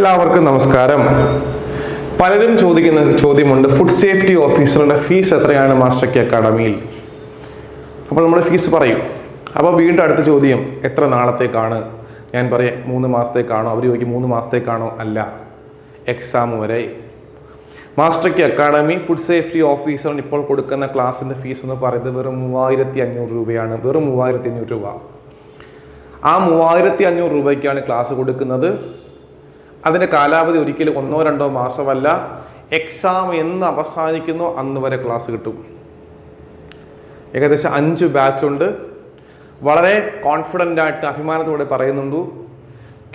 എല്ലാവർക്കും നമസ്കാരം. പലരും ചോദിക്കുന്ന ചോദ്യമുണ്ട് ഫുഡ് സേഫ്റ്റി ഓഫീസറുടെ ഫീസ് എത്രയാണ് മാസ്റ്റർ കെ അക്കാഡമിയിൽ അപ്പോൾ നമ്മൾ ഫീസ് പറയും. അപ്പോൾ വീണ്ടും അടുത്ത ചോദ്യം എത്ര നാളത്തേക്കാണ്? ഞാൻ പറയാം മൂന്ന് മാസത്തേക്കാണോ? അവർ ചോദിക്കും മൂന്ന് മാസത്തേക്കാണോ? അല്ല എക്സാം വരെ. Master K Academy food safety ഓഫീസറിന് ഇപ്പോൾ കൊടുക്കുന്ന ക്ലാസ്സിന്റെ ഫീസ് എന്ന് പറയുന്നത് വെറും മൂവായിരത്തി അഞ്ഞൂറ് രൂപയാണ് വെറും മൂവായിരത്തി അഞ്ഞൂറ് രൂപ. ആ മൂവായിരത്തി അഞ്ഞൂറ് രൂപയ്ക്കാണ് ക്ലാസ് കൊടുക്കുന്നത് അതിന്റെ കാലാവധി ഒരിക്കലും ഒന്നോ രണ്ടോ മാസമല്ല. എക്സാം എന്ന് അവസാനിക്കുന്നു അന്ന് വരെ ക്ലാസ് കിട്ടും. ഏകദേശം അഞ്ച് ബാച്ചുണ്ട് വളരെ കോൺഫിഡന്റ് ആയിട്ട് അഭിമാനത്തോടെ പറയുന്നുണ്ട്.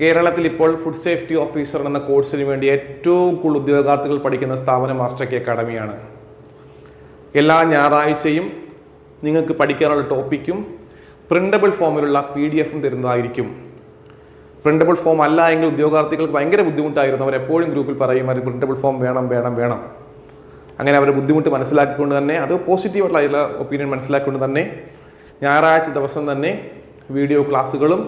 കേരളത്തിൽ ഇപ്പോൾ ഫുഡ് സേഫ്റ്റി ഓഫീസർ എന്ന കോഴ്സിന് വേണ്ടി ഏറ്റവും കൂടുതൽ ഉദ്യോഗാർത്ഥികൾ പഠിക്കുന്ന സ്ഥാപനം മാസ്റ്റർ കെ അക്കാഡമിയാണ് എല്ലാ ഞായറാഴ്ചയും നിങ്ങൾക്ക് പഠിക്കാനുള്ള ടോപ്പിക്കും പ്രിന്റബിൾ ഫോമിലുള്ള പി ഡി എഫും തരുന്നതായിരിക്കും. പ്രിന്റബിൾ ഫോം അല്ല എങ്കിൽ ഉദ്യോഗാർത്ഥികൾക്ക് ഭയങ്കര ബുദ്ധിമുട്ടായിരുന്നു. അവർ എപ്പോഴും ഗ്രൂപ്പിൽ പറയും അവർ പ്രിന്റബിൾ ഫോം വേണം വേണം വേണം. അങ്ങനെ അവരുടെ ബുദ്ധിമുട്ട് മനസ്സിലാക്കിക്കൊണ്ട് തന്നെ അത് പോസിറ്റീവായിട്ടുള്ള ഒപ്പീനിയൻ മനസ്സിലാക്കിക്കൊണ്ട് തന്നെ ഞായറാഴ്ച ദിവസം തന്നെ വീഡിയോ ക്ലാസ്സുകളും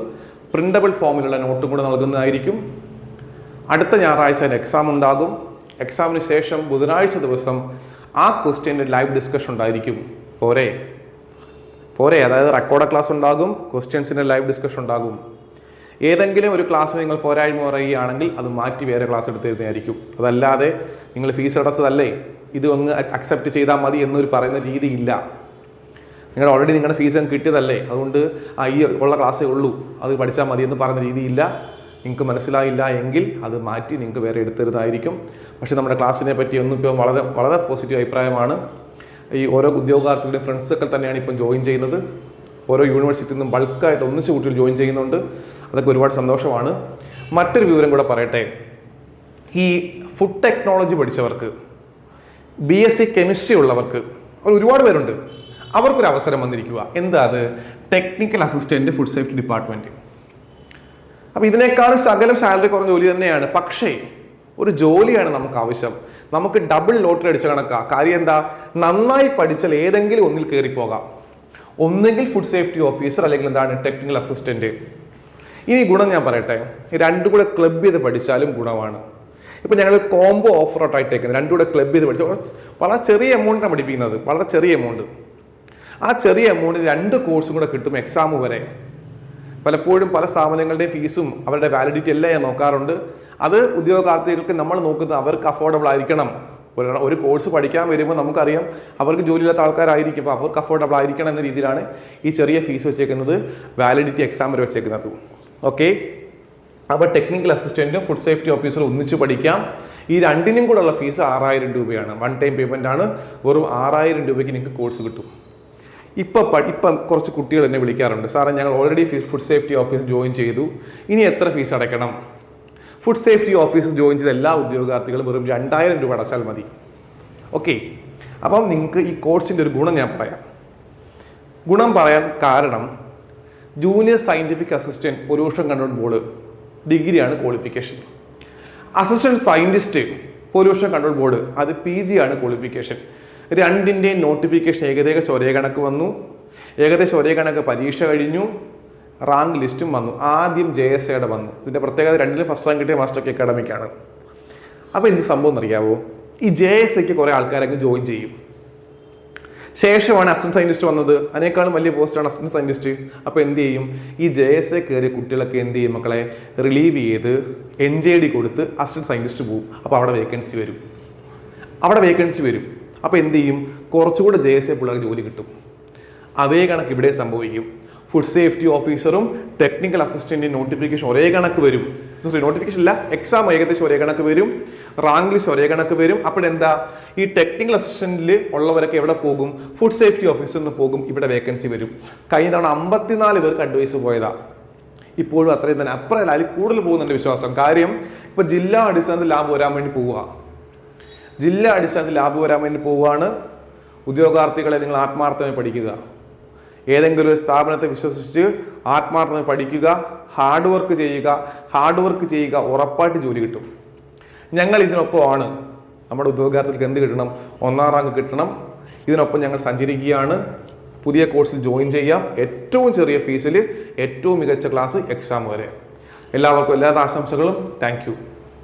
പ്രിന്റബിൾ ഫോമിലുള്ള നോട്ടും കൂടെ നൽകുന്നതായിരിക്കും. അടുത്ത ഞായറാഴ്ച അതിന് എക്സാം ഉണ്ടാകും. എക്സാമിന് ശേഷം ബുധനാഴ്ച ദിവസം ആ ക്വസ്റ്റ്യന്റെ ലൈവ് ഡിസ്കഷൻ ഉണ്ടായിരിക്കും. പോരെ? പോരെ അതായത് റെക്കോർഡ് ക്ലാസ് ഉണ്ടാകും ക്വസ്റ്റ്യൻസിന്റെ ലൈവ് ഡിസ്കഷൻ ഉണ്ടാകും. ഏതെങ്കിലും ഒരു ക്ലാസ് നിങ്ങൾ പോരായ്മ പറയുകയാണെങ്കിൽ അത് മാറ്റി വേറെ ക്ലാസ് എടുത്ത് തരുന്നതായിരിക്കും അതല്ലാതെ നിങ്ങൾ ഫീസ് അടച്ചതല്ലേ? ഇത് ഒന്ന് അക്സെപ്റ്റ് ചെയ്താൽ മതി എന്നൊരു പറയുന്ന രീതിയില്ല. നിങ്ങൾ ഓൾറെഡി നിങ്ങളുടെ ഫീസ് കിട്ടിയതല്ലേ? അതുകൊണ്ട് ആ ഈ ഉള്ള ക്ലാസ്സേ ഉള്ളൂ. അത് പഠിച്ചാൽ മതി എന്ന് പറയുന്ന രീതിയില്ല. നിങ്ങൾക്ക് മനസ്സിലായില്ല എങ്കിൽ അത് മാറ്റി നിങ്ങൾക്ക് വേറെ എടുത്തരുതായിരിക്കും പക്ഷേ നമ്മുടെ ക്ലാസ്സിനെ പറ്റി ഒന്നും ഇപ്പോൾ വളരെ വളരെ പോസിറ്റീവ് അഭിപ്രായമാണ്. ഈ ഓരോ ഉദ്യോഗാർത്ഥികളുടെയും ഫ്രണ്ട്സൊക്കെ തന്നെയാണ് ഇപ്പം ജോയിൻ ചെയ്യുന്നത്. ഓരോ യൂണിവേഴ്സിറ്റിയിൽ നിന്നും ബൾക്കായിട്ട് ഒന്നിച്ച് കുട്ടികൾ ജോയിൻ ചെയ്യുന്നുണ്ട്. അതൊക്കെ ഒരുപാട് സന്തോഷമാണ്. മറ്റൊരു വിവരം കൂടെ പറയട്ടെ. ഈ ഫുഡ് ടെക്നോളജി പഠിച്ചവർക്ക് ബി എസ് സി കെമിസ്ട്രി ഉള്ളവർക്ക് ഒരുപാട് പേരുണ്ട്. അവർക്കൊരു അവസരം വന്നിരിക്കുക. എന്താ അത്? Technical assistant food safety department അപ്പോൾ ഇതിനേക്കാൾ സകലം സാലറി കുറഞ്ഞ ജോലി തന്നെയാണ്. പക്ഷേ ഒരു ജോലിയാണ് നമുക്ക് ആവശ്യം. നമുക്ക് ഡബിൾ ലോട്ടറി അടിച്ച കണക്കാ. കാര്യം എന്താ? നന്നായി പഠിച്ചാൽ ഏതെങ്കിലും ഒന്നിൽ കയറി പോകാം ഒന്നെങ്കിൽ ഫുഡ് സേഫ്റ്റി ഓഫീസർ അല്ലെങ്കിൽ എന്താണ് ടെക്നിക്കൽ അസിസ്റ്റന്റ് ഇനി ഗുണം ഞാൻ പറയട്ടെ. രണ്ടും കൂടെ ക്ലബ് ചെയ്ത് പഠിച്ചാലും ഗുണമാണ്. ഇപ്പൊ ഞങ്ങൾ കോംബോ ഓഫർ ആയിട്ടേക്കുന്നത് രണ്ടും കൂടെ ക്ലബ് ചെയ്ത് പഠിച്ചു വളരെ ചെറിയ എമൗണ്ടിനാണ് പഠിപ്പിക്കുന്നത്. വളരെ ചെറിയ എമൗണ്ട് ആ ചെറിയ എമൗണ്ട് രണ്ട് കോഴ്സും കൂടെ കിട്ടും എക്സാം വരെ. പലപ്പോഴും പല സ്ഥാപനങ്ങളുടെയും ഫീസും അവരുടെ വാലിഡിറ്റി എല്ലാം ഞാൻ നോക്കാറുണ്ട്. അത് ഉദ്യോഗാർത്ഥികൾക്ക് നമ്മൾ നോക്കുന്നത് അവർക്ക് അഫോർഡബിൾ ആയിരിക്കണം. ഒരു ഒരു കോഴ്സ് പഠിക്കാൻ വരുമ്പോൾ നമുക്കറിയാം അവർക്ക് ജോലിയില്ലാത്ത ആൾക്കാരായിരിക്കും. അപ്പോൾ അവർക്ക് അഫോർഡബിൾ ആയിരിക്കണം എന്ന രീതിയിലാണ് ഈ ചെറിയ ഫീസ് വെച്ചേക്കുന്നത്. വാലിഡിറ്റി എക്സാം വരെ വെച്ചേക്കുന്നത്. ഓക്കെ അപ്പോൾ ടെക്നിക്കൽ അസിസ്റ്റന്റും ഫുഡ് സേഫ്റ്റി ഓഫീസറും ഒന്നിച്ച് പഠിക്കാം. ഈ രണ്ടിനും കൂടെ ഉള്ള ഫീസ് ആറായിരം രൂപയാണ്. വൺ ടൈം പേയ്മെന്റ് ആണ്. വെറും ആറായിരം രൂപയ്ക്ക് നിങ്ങൾക്ക് കോഴ്സ് കിട്ടും. ഇപ്പോൾ ഇപ്പം കുറച്ച് കുട്ടികൾ എന്നെ വിളിക്കാറുണ്ട്. സാറേ ഞങ്ങൾ already food safety office join ചെയ്തു. ഇനി എത്ര ഫീസ് അടയ്ക്കണം? ഫുഡ് സേഫ്റ്റി ഓഫീസ് ജോയിൻ ചെയ്ത എല്ലാ ഉദ്യോഗാർത്ഥികളും വെറും രണ്ടായിരം രൂപ അടച്ചാൽ മതി. ഓക്കെ. അപ്പം നിങ്ങൾക്ക് ഈ കോഴ്സിന്റെ ഒരു ഗുണം ഞാൻ പറയാം. ഗുണം പറയാൻ കാരണം junior scientific assistant pollution control board ഡിഗ്രിയാണ് qualification. Assistant scientist pollution control board അത് പി ജി ആണ് ക്വാളിഫിക്കേഷൻ. രണ്ടിന്റെയും നോട്ടിഫിക്കേഷൻ ഏകദേശം ഒരേ കണക്ക് വന്നു. ഏകദേശം ഒരേ കണക്ക് പരീക്ഷ കഴിഞ്ഞു. റാങ്ക് ലിസ്റ്റും വന്നു. ആദ്യം ജെ എസ് എയുടെ വന്നു. ഇതിന്റെ പ്രത്യേകത രണ്ടിൽ ഫസ്റ്റ് റാങ്ക് കിട്ടിയ മാസ്റ്റർ അക്കാഡമിക്കാണ് അപ്പോൾ എന്ത് സംഭവം അറിയാമോ ഈ ജെ എസ് എക്ക് കുറേ ആൾക്കാരൊക്കെ ജോയിൻ ചെയ്യും. ശേഷമാണ് അസിസ്റ്റന്റ് സയന്റിസ്റ്റ് വന്നത്. അതിനേക്കാളും വലിയ പോസ്റ്റാണ് അസിസ്റ്റന്റ് സയന്റിസ്റ്റ് അപ്പോൾ എന്ത് ചെയ്യും? ഈ ജെ എസ് എ കയറിയ കുട്ടികളൊക്കെ എന്ത് ചെയ്യും മക്കളെ? റിലീവ് ചെയ്ത് എൻ ജെ ഡി കൊടുത്ത് അസിസ്റ്റന്റ് സയന്റിസ്റ്റ് പോകും അപ്പോൾ അവിടെ വേക്കൻസി വരും. അവിടെ വേക്കൻസി വരും. അപ്പോൾ എന്ത് ചെയ്യും? കുറച്ചുകൂടെ ജെ എസ് എ പിള്ളേർക്ക് ജോലി കിട്ടും. അതേ കണക്ക് ഇവിടെ സംഭവിക്കും. ഫുഡ് സേഫ്റ്റി ഓഫീസറും ടെക്നിക്കൽ അസിസ്റ്റന്റിന്റെ നോട്ടിഫിക്കേഷൻ ഒരേ കണക്ക് വരും. സോറി നോട്ടിഫിക്കേഷൻ ഇല്ല എക്സാം ഏകദേശം ഒരേ കണക്ക് വരും. റാങ്ക് ലിസ്റ്റ് ഒരേ കണക്ക് വരും. അപ്പോൾ എന്താ? ഈ ടെക്നിക്കൽ അസിസ്റ്റന്റിൽ ഉള്ളവരൊക്കെ എവിടെ പോകും? ഫുഡ് സേഫ്റ്റി ഓഫീസറിന് പോകും ഇവിടെ വേക്കൻസി വരും. കഴിഞ്ഞ തവണ അമ്പത്തിനാല് പേർക്ക് അഡ്വൈസ് പോയതാ. ഇപ്പോഴും അത്രയും തന്നെ. അപ്പുറം അതിൽ കൂടുതൽ പോകുന്നുണ്ട് വിശ്വാസം. കാര്യം ഇപ്പൊ ജില്ലാ അടിസ്ഥാനത്തിൽ ലാബ് വരാൻ വേണ്ടി പോവുക. ജില്ലാ അടിസ്ഥാനത്തിൽ ലാബ് വരാൻ വേണ്ടി പോവുകയാണ് ഉദ്യോഗാർത്ഥികളെ നിങ്ങൾ ആത്മാർത്ഥമായി പഠിക്കുക. ഏതെങ്കിലും ഒരു സ്ഥാപനത്തെ വിശ്വസിച്ച് ആത്മാർത്ഥമായി പഠിക്കുക ഹാർഡ് വർക്ക് ചെയ്യുക ഹാർഡ് വർക്ക് ചെയ്യുക ഉറപ്പായിട്ട് ജോലി കിട്ടും. ഞങ്ങൾ ഇതിനൊപ്പമാണ് നമ്മുടെ ഉദ്യോഗാർത്ഥികൾക്ക് എന്ത് കിട്ടണം? ഒന്നാം റാങ്ക് കിട്ടണം. ഇതിനൊപ്പം ഞങ്ങൾ സഞ്ചരിക്കുകയാണ്. പുതിയ കോഴ്സിൽ ജോയിൻ ചെയ്യാം. ഏറ്റവും ചെറിയ ഫീസിൽ ഏറ്റവും മികച്ച ക്ലാസ് എക്സാം വരെ. എല്ലാവർക്കും എല്ലാ ആശംസകളും. താങ്ക്